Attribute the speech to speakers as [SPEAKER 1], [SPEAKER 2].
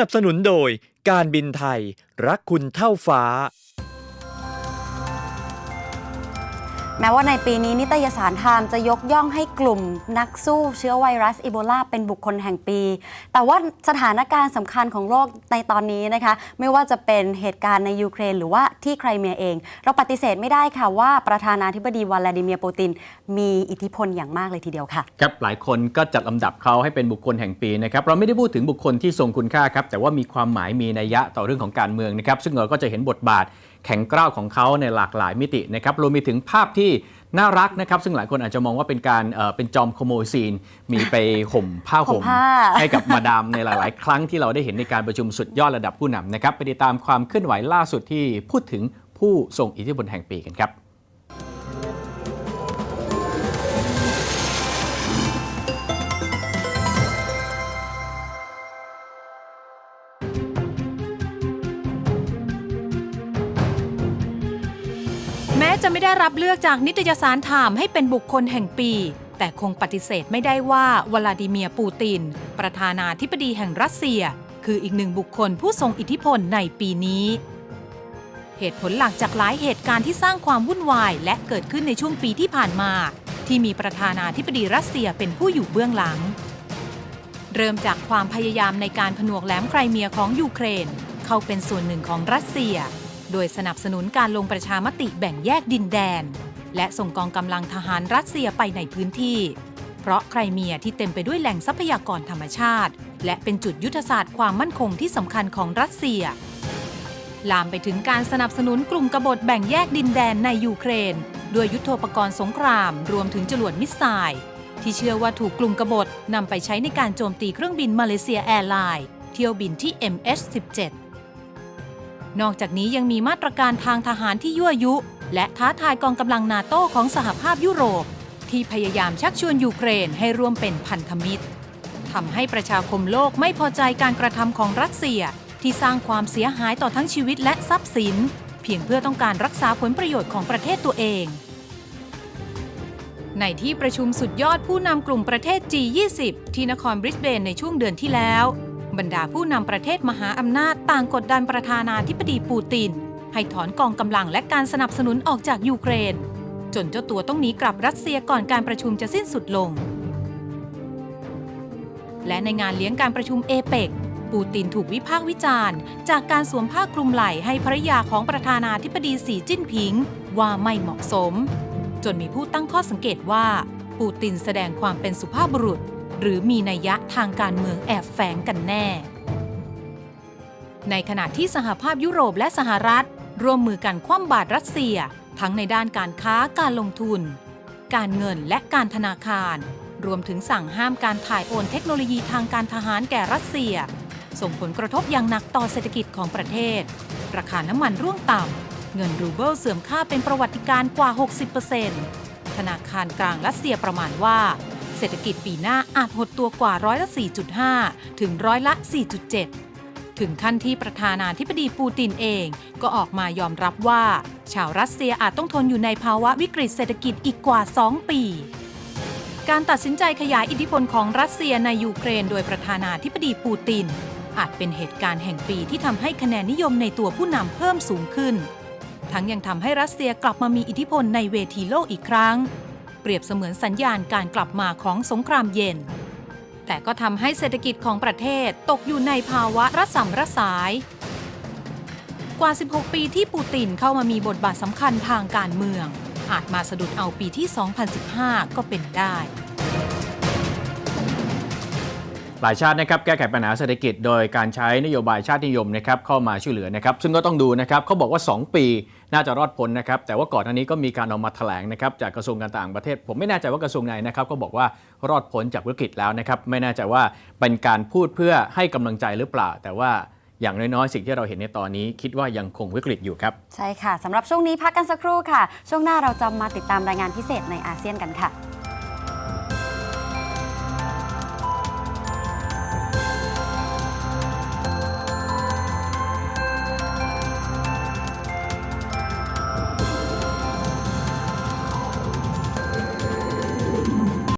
[SPEAKER 1] นับสนุนโดยการบินไทย รักคุณเท่าฟ้า
[SPEAKER 2] แม้ว่าในปีนี้นิตยสารไทม์จะยกย่องให้กลุ่มนักสู้เชื้อไวรัสอีโบลาเป็นบุคคลแห่งปี แต่ว่าสถานการณ์สำคัญของโลกในตอนนี้นะคะ ไม่ว่าจะเป็นเหตุการณ์ในยูเครนหรือว่าที่ไครเมียเอง เราปฏิเสธไม่ได้ค่ะว่าประธานาธิบดีวลาดิเมียร์ปูติน มีอิทธิพลอย่างมากเลยทีเดียวค่ะ
[SPEAKER 3] ครับหลายคนก็จัดลำดับเขาให้เป็นบุคคลแห่งปีนะครับเราไม่ได้พูดถึงบุคคลที่ทรงคุณค่าครับแต่ว่ามีความหมายมีนัยยะต่อเรื่องของการเมืองนะครับซึ่งเราก็จะเห็นบทบาท แข็งกร้าวของเขาในหลากหลายมิตินะครับรวมไปถึงภาพที่น่ารักนะครับ ซึ่งหลายคนอาจจะมองว่าเป็นการเอ่อเป็นจอมขโมยซีน มีไปห่มผ้า
[SPEAKER 2] ห่
[SPEAKER 3] ห่
[SPEAKER 2] ม
[SPEAKER 3] ม
[SPEAKER 2] ผ้า
[SPEAKER 3] ให้กับมาดามในหลาย ๆ ครั้งที่เราได้เห็นในการประชุมสุดยอดระดับผู้นำนะครับไปติดตามความเคลื่อนไหวล่าสุดที่พูดถึงผู้ทรงอิทธิพลแห่งปีกันครับ
[SPEAKER 4] จะไม่ได้รับเลือกจากนิตยสารไทม์ให้เป็นบุคคลแห่งปี แต่คงปฏิเสธไม่ได้ว่าวลาดิเมียร์ปูติน ประธานาธิบดีแห่งรัสเซีย คืออีกหนึ่งบุคคลผู้ทรงอิทธิพลในปีนี้ เหตุผลหลักจากหลายเหตุการณ์ที่สร้างความวุ่นวาย และเกิดขึ้นในช่วงปีที่ผ่านมา ที่มีประธานาธิบดีรัสเซียเป็นผู้อยู่เบื้องหลัง เริ่มจากความพยายามในการผนวกแหลมไครเมียของยูเครน เข้าเป็นส่วนหนึ่งของรัสเซีย โดยสนับสนุนการลงประชามติแบ่งแยกดินแดน และส่งกองกำลังทหารรัสเซียไปในพื้นที่ เพราะไครเมียที่เต็มไปด้วยแหล่งทรัพยากรธรรมชาติ และเป็นจุดยุทธศาสตร์ความมั่นคงที่สำคัญของรัสเซีย ลามไปถึงการสนับสนุนกลุ่มกบฏแบ่งแยกดินแดนในยูเครนด้วยยุทโธปกรณ์สงคราม รวมถึงจรวดมิสไซล์ที่เชื่อว่าถูกกลุ่มกบฏนำไปใช้ในการโจมตีเครื่องบินมาเลเซียแอร์ไลน์เที่ยวบินที่ MH17 นอกจากนี้ยังมีมาตรการทางทหารที่ยั่วยุ และท้าทายกองกำลังนาโต้ของสหภาพยุโรป ที่พยายามชักชวนยูเครนให้ร่วมเป็นพันธมิตรทำให้ประชาคมโลกไม่พอใจการกระทำของรัสเซีย ที่สร้างความเสียหายต่อทั้งชีวิตและทรัพย์สิน เพียงเพื่อต้องการรักษาผลประโยชน์ของประเทศตัวเอง ในที่ประชุมสุดยอดผู้นำกลุ่มประเทศ G20 ที่นครบริสเบนในช่วงเดือนที่แล้ว บรรดาผู้นำประเทศมหาอำนาจต่างกดดันประธานาธิบดีปูติน ให้ถอนกองกำลังและการสนับสนุนออกจากยูเครน จนเจ้าตัวต้องหนีกลับรัสเซียก่อนการประชุมจะสิ้นสุดลง และในงานเลี้ยงการประชุมเอเปกปูตินถูกวิพากษ์วิจารณ์ จากการสวมผ้าคลุมไหล่ให้ภรรยาของประธานาธิบดีสีจิ้นผิง ว่าไม่เหมาะสม จนมีผู้ตั้งข้อสังเกตว่า ปูตินแสดงความเป็นสุภาพบุรุษ หรือมีนัยยะทางการเมืองแอบแฝงกันแน่ ในขณะที่สหภาพยุโรปและสหรัฐ ร่วมมือกันคว่ำบาตรรัสเซีย ทั้งในด้านการค้าการลงทุน การเงินและการธนาคาร รวมถึงสั่งห้ามการถ่ายโอนเทคโนโลยีทางการทหารแก่รัสเซีย ส่งผลกระทบอย่างหนักต่อเศรษฐกิจของประเทศ ราคาน้ำมันร่วงต่ำเงินรูเบิลเสื่อมค่าเป็นประวัติการณ์กว่า 60%ธนาคารกลางรัสเซียประมาณว่า เศรษฐกิจปีหน้าอาจหดตัวกว่าร้อยละ 4.5 ถึงร้อยละ 4.7 ถึงขั้นที่ประธานาธิบดีปูตินเองก็ออกมายอมรับว่า ชาวรัสเซียอาจต้องทนอยู่ในภาวะวิกฤตเศรษฐกิจอีกกว่า 2 ปีการตัดสินใจขยายอิทธิพลของรัสเซียในยูเครนโดยประธานาธิบดีปูติน อาจเป็นเหตุการณ์แห่งปีที่ทำให้คะแนนนิยมในตัวผู้นำเพิ่มสูงขึ้น ทั้งยังทำให้รัสเซียกลับมามีอิทธิพลในเวทีโลกอีกครั้ง เปรียบเสมือนสัญญาณการกลับมาของสงครามเย็น แต่ก็ทำให้เศรษฐกิจของประเทศตกอยู่ในภาวะระสำระสาย กว่า 16 ปีที่ปูตินเข้ามามีบทบาทสำคัญทางการเมือง อาจมาสะดุดเอาปีที่ 2015 ก็เป็นได้
[SPEAKER 3] หลายชาตินะครับแก้ไขปัญหาเศรษฐกิจ โดยการใช้นโยบายชาตินิยมนะครับเข้ามาช่วยเหลือนะครับ ซึ่งก็ต้องดูนะครับเขาบอกว่า 2 ปีน่าจะรอดพ้นนะครับ แต่ว่าก่อนหน้านี้ก็มีการออกมาแถลงนะครับจากกระทรวงการต่างประเทศ ผมไม่แน่ใจว่ากระทรวงไหนนะครับก็บอกว่ารอดพ้นจากวิกฤตแล้วนะครับไม่แน่ใจว่าเป็นการพูดเพื่อให้กำลังใจหรือเปล่า แต่ว่าอย่างน้อยๆ สิ่งที่เราเห็นในตอนนี้ คิดว่ายังคงวิกฤตอยู่ครับ
[SPEAKER 2] ใช่ค่ะสำหรับช่วงนี้พักกันสักครู่ค่ะ ช่วงหน้าเราจะมาติดตามรายงานพิเศษในอาเซียนกันค่ะ